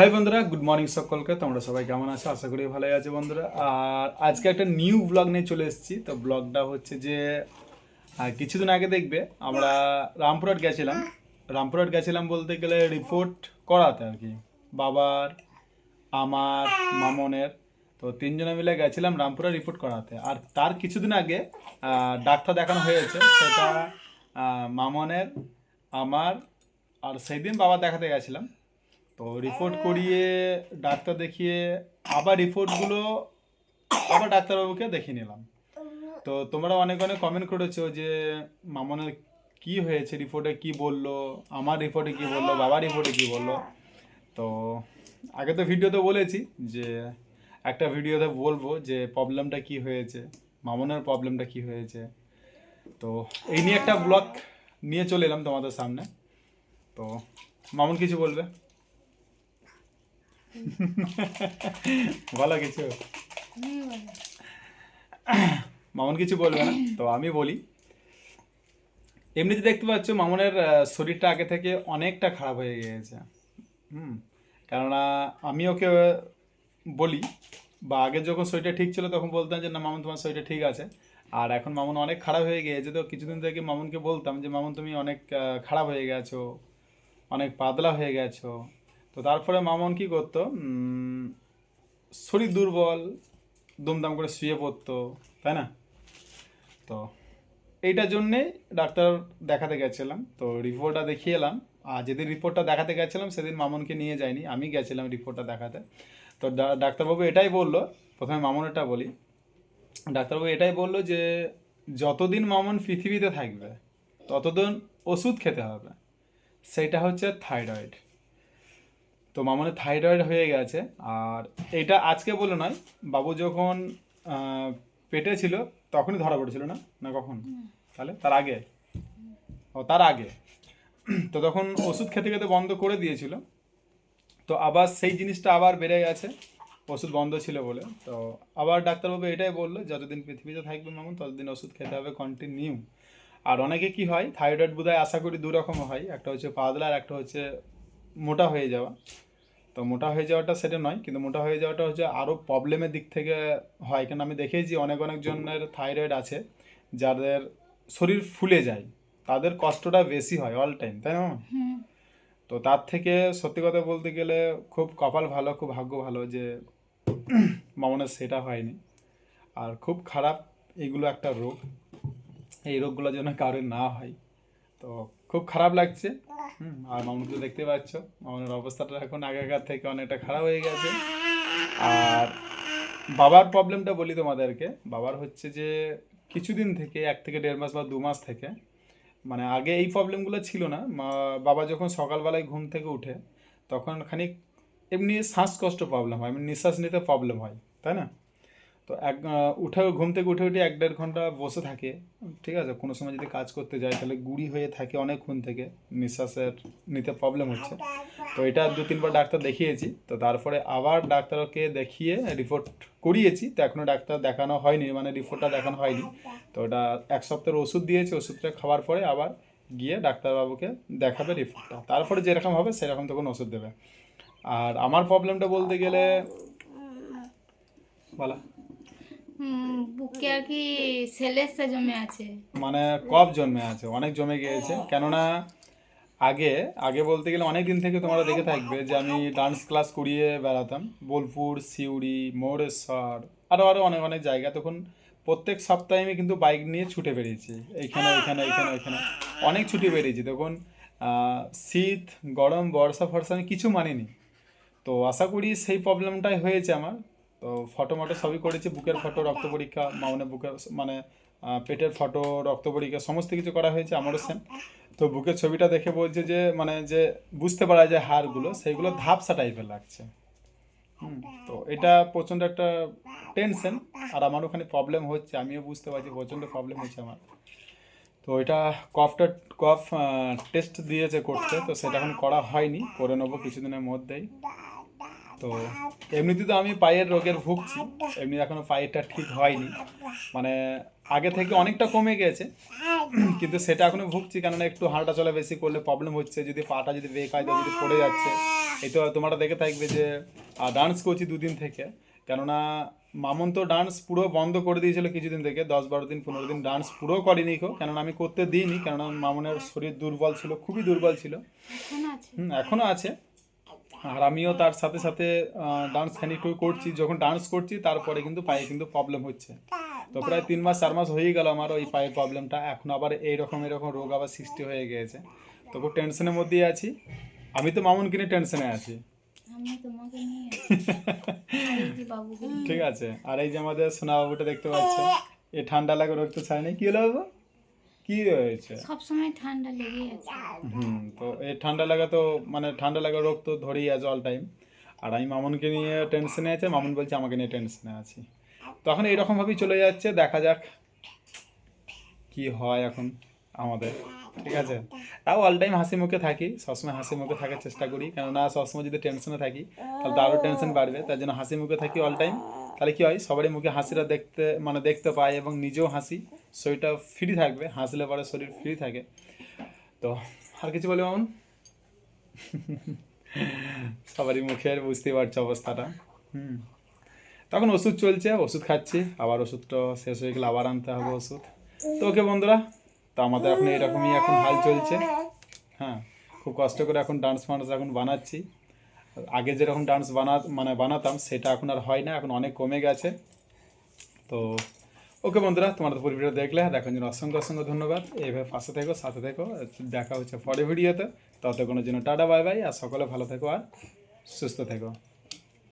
High বন্ধুরা। Good morning সকলকে। তোমরা সবাই কেমন আছো? আশা করি ভালোই আছে বন্ধুরা। আর আজকে একটা নিউ ব্লগ নিয়ে চলে এসেছি। তো ব্লগটা হচ্ছে যে কিছুদিন আগে দেখবে, আমরা রামপুরহাট গেছিলাম। রামপুরহাট গেছিলাম বলতে গেলে রিপোর্ট করাতে আর কি। বাবার, আমার, মামনের, তো তিনজনে মিলে গেছিলাম রামপুরহাট রিপোর্ট করাতে। আর তার কিছুদিন আগে ডাক্তার দেখানো হয়েছে। সেটা মামনের, আমার, আর সেই দিন বাবা দেখাতে গেছিলাম। তো রিপোর্ট করিয়ে, ডাক্তার দেখিয়ে, আবার রিপোর্টগুলো আবার ডাক্তারবাবুকে দেখিয়ে নিলাম। তো তোমরা অনেক অনেক কমেন্ট করেছ যে মামনের কি হয়েছে? রিপোর্টে কি বলল? আমার রিপোর্টে কি বলল? বাবার রিপোর্টে কি বলল? তো আগে তো ভিডিওতে বলেছি যে, একটা ভিডিওতে বলব যে প্রবলেমটা কি হয়েছে? মামনের প্রবলেমটা কি হয়েছে? তো এই নিয়ে একটা ব্লগ নিয়ে চলে এলাম তোমাদের সামনে। তো মামুন কিছু বলবে? বলো কিছু? মামুন কিছু বলবে না তো আমি বলি। এমনিতে দেখতে পাচ্ছ মামুনের শরীরটা আগে থেকে অনেকটা খারাপ হয়ে গিয়েছে। হুম কেননা আমি ওকে বলি বা আগে যখন শরীরটা ঠিক ছিল তখন বলতাম যে না মামুন তোমার শরীরটা ঠিক আছে। আর এখন মামুন অনেক খারাপ হয়ে গিয়েছে তো কিছুদিন থেকে মামুনকে বলতাম যে মামুন তুমি অনেক খারাপ হয়ে গেছো অনেক পাতলা হয়ে গেছো। তো তারপরে মামুন কি করতো? শরীর দুর্বল, দুমদাম করে শুয়ে পড়তো, তাই না? তো এইটার জন্যেই ডাক্তার দেখাতে গেছিলাম। তো রিপোর্টটা দেখিয়ে এলাম। আর যেদিন রিপোর্টটা দেখাতে গেছিলাম, সেদিন মামনকে নিয়ে যাইনি। আমি গেছিলাম রিপোর্টটা দেখাতে। তো ডাক্তারবাবু এটাই বলল, প্রথমে মামনেরটা বলি। ডাক্তারবাবু এটাই বলল যে, যতদিন মামন পৃথিবীতে থাকবে, ততদিন ওষুধ খেতে হবে। সেটা হচ্ছে থাইরয়েড। তো মামনের থাইরয়েড হয়ে গেছে। আর এটা আজকে বলে নয় বাবু যখন পেটে ছিল তখনই ধরা পড়েছিল না? না কখন? তাহলে তার আগে? ও তার আগে। তো তখন ওষুধ খেতে খেতে বন্ধ করে দিয়েছিল। তো আবার সেই জিনিসটা আবার বেড়ে গেছে ওষুধ বন্ধ ছিল বলে। তো আবার ডাক্তারবাবু এটাই বলল যতদিন পৃথিবীতে থাকবে মামুন ততদিন ওষুধ খেতে হবে কন্টিনিউ আর অনেকে কি হয় থাইরয়েড বোধহয় আশা করি দু রকম হয়। একটা হচ্ছে পাতলা আর একটা হচ্ছে মোটা হয়ে যাওয়া। তো মোটা হয়ে যাওয়াটা সেটা নয় কিন্তু মোটা হয়ে যাওয়াটা হচ্ছে আরও প্রবলেমের দিক থেকে হয়। কেন আমি দেখেছি অনেক অনেক জনের থাইরয়েড আছে যাদের শরীর ফুলে যায় তাদের কষ্টটা বেশি হয় অল টাইম তাই না? তো তার থেকে সত্যি কথা বলতে গেলে খুব কপাল ভালো খুব ভাগ্য ভালো যে মামনের সেটা হয়নি। আর খুব খারাপ এইগুলো একটা রোগ এই রোগগুলো যেন কারোর না হয়। তো খুব খারাপ লাগছে। হুম আর মামুনকে দেখতে পাচ্ছ মামুনের অবস্থাটা এখন আগেকার থেকে অনেকটা খারাপ হয়ে গেছে। আর বাবার প্রবলেমটা বলি তোমাদেরকে বাবার হচ্ছে যে কিছুদিন থেকে এক থেকে দেড় মাস বা দু মাস থেকে মানে আগে এই প্রবলেমগুলো ছিল না। বাবা যখন সকালবেলায় ঘুম থেকে উঠে তখন খানিক এমনি শ্বাসকষ্ট প্রবলেম হয় মানে নিঃশ্বাস নিতে প্রবলেম হয় তাই না? তো এক উঠে, ঘুম থেকে উঠে উঠে এক দেড় ঘণ্টা বসে থাকে, ঠিক আছে? কোনো সময় যদি কাজ করতে যায় তাহলে গুড়ি হয়ে থাকে অনেকক্ষণ থেকে, নিঃশ্বাসের নিতে প্রবলেম হচ্ছে। তো এটা দু, তিনবার ডাক্তার দেখিয়েছি, তো তারপরে আবার ডাক্তারকে দেখিয়ে রিপোর্ট করিয়েছি, তো এখনও ডাক্তার দেখানো হয়নি মানে রিপোর্টটা দেখানো হয়নি। তো ওটা এক সপ্তাহের ওষুধ দিয়েছে, ওষুধটা খাওয়ার পরে আবার গিয়ে ডাক্তারবাবুকে দেখাবে রিপোর্টটা তারপরে যেরকম হবে, সেরকম তখন ওষুধ দেবে। আর আমার প্রবলেমটা বলতে গেলে, বলা। বুকে আর কি জমে আছে। মানে কফ জন্মে আছে, অনেক জমে গিয়েছে। কেননা আগে আগে বলতে গেলে অনেক দিন থেকে তোমরা দেখে থাকবে যে আমি ডান্স ক্লাস করিয়ে বেড়াতাম। বোলপুর, সিউড়ি, মৌরেশ্বর আরও আরও অনেক অনেক জায়গা। তখন প্রত্যেক সপ্তাহে আমি কিন্তু বাইক নিয়ে ছুটে বেরিয়েছি এইখানে এখানে ওইখানে ওইখানে। অনেক ছুটে বেরিয়েছি তখন শীত, গরম, বর্ষা, ফর্ষা আমি কিছু মানিনি। তো আশা করি সেই প্রবলেমটাই হয়েছে আমার। তো ফটো মটো সবই করেছি বুকের ফটো রক্ত পরীক্ষা মাউনে বুকের মানে পেটের ফটো রক্ত পরীক্ষা সমস্ত কিছু করা হয়েছে আমারও সেম তো বুকের ছবিটা দেখে বলছে যে মানে যে বুঝতে পারা যায় হাড়গুলো সেইগুলো ধাপসা টাইপের লাগছে। হুম, তো এটা প্রচণ্ড একটা টেনশন আর আমার ওখানে প্রবলেম হচ্ছে আমিও বুঝতে পারছি প্রচণ্ড প্রবলেম হচ্ছে আমার। তো এটা কফটা কফ টেস্ট দিয়েছে করতে তো সেটা এখন করা হয়নি করে নেব কিছুদিনের মধ্যেই। তো এমনিতে তো আমি পায়ের রোগের ভুগছি। এমনি এখনও পায়েরটা ঠিক হয়নি। মানে আগে থেকে অনেকটা কমে গেছে। কিন্তু সেটা এখনও ভুগছি কেননা একটু হাঁটা চলা বেশি করলে প্রবলেম হচ্ছে। যদি পাটা যদি বেকায়দা যদি পড়ে যাচ্ছে এই তো তোমরা দেখে থাকবে যে ডান্স করছি দুদিন থেকে। কেননা মামন তো ডান্স পুরো বন্ধ করে দিয়েছিল কিছুদিন থেকে। দশ বারো দিন পনেরো দিন ডান্স পুরো করিনি কো কেননা আমি করতে দিইনি কেননা মামনের শরীর দুর্বল ছিল খুবই দুর্বল ছিল। এখনও আছে। আর আমিও তার সাথে সাথে ডান্স খানিকটু করছি। যখন ডান্স করছি তারপরে কিন্তু পায়ে কিন্তু প্রবলেম হচ্ছে। তো প্রায় তিন মাস চার মাস হয়ে গেল আমার ওই পায়ের প্রবলেমটা এখন আবার এইরকম এরকম রোগ আবার সৃষ্টি হয়ে গিয়েছে। তো খুব টেনশনের মধ্যেই আছি। আমি তো মামুনকে নিয়ে টেনশনে আছি। ঠিক আছে। আর এই যে আমাদের সোনা বাবুটা দেখতে পাচ্ছে এ ঠান্ডা লাগে রোগ তো ছাড়ে না কি হলো বাবু? কি হয়েছে সবসময় ঠান্ডা লেগে আছে। হুম তো এই ঠান্ডা লাগা তো মানে ঠান্ডা লাগা রোগ তো ধরেই আছে অল টাইম আর আমি মামুনকে নিয়ে টেনশনে আছে মামুন বলছে আমাকে নিয়ে টেনশনে আছি। তখন এইরকমভাবেই চলে যাচ্ছে দেখা যাক কি হয় এখন আমাদের ঠিক আছে? তাও অল টাইম হাসি মুখে থাকি সবসময় হাসি মুখে থাকার চেষ্টা করি কেননা সবসময় যদি টেনশনে থাকি তাহলে তো আরও টেনশন বাড়বে তার জন্য হাসি মুখে থাকি অল টাইম তাহলে কি হয়? সবারই মুখে হাসিটা দেখতে মানে দেখতে পায় এবং নিজেও হাসি। শরীরটা ফ্রি থাকবে। হাসলে পরে শরীর ফ্রি থাকে। তো আর কিছু বলে মামুন? সবারই মুখের বুঝতেই পারছে অবস্থাটা। হুম। তখন ওষুধ চলছে, ওষুধ খাচ্ছি। আবার ওষুধটা শেষ হয়ে গেলে আবার আনতে হবে ওষুধ। তো ওকে বন্ধুরা, তো আমাদের এখন এরকমই এখন হাল চলছে। হ্যাঁ খুব কষ্ট করে এখন ডান্স ফান্স এখন বানাচ্ছি। আগে যেরকম ডান্স বানা মানে বানাতাম, সেটা এখন আর হয় না, এখন অনেক কমে গেছে। তো, ওকে বন্ধুরা তোমাদের পুরো ভিডিও দেখলে দেখার জন্য অসংখ্য অসংখ্য ধন্যবাদ। এইভাবে পাশে থেকো, সাথে থেকো, দেখা হচ্ছে পরে ভিডিওতে। কোনো জন্য টাটা, বাই বাই, আর সকলে ভালো থেকো আর সুস্থ থেকো।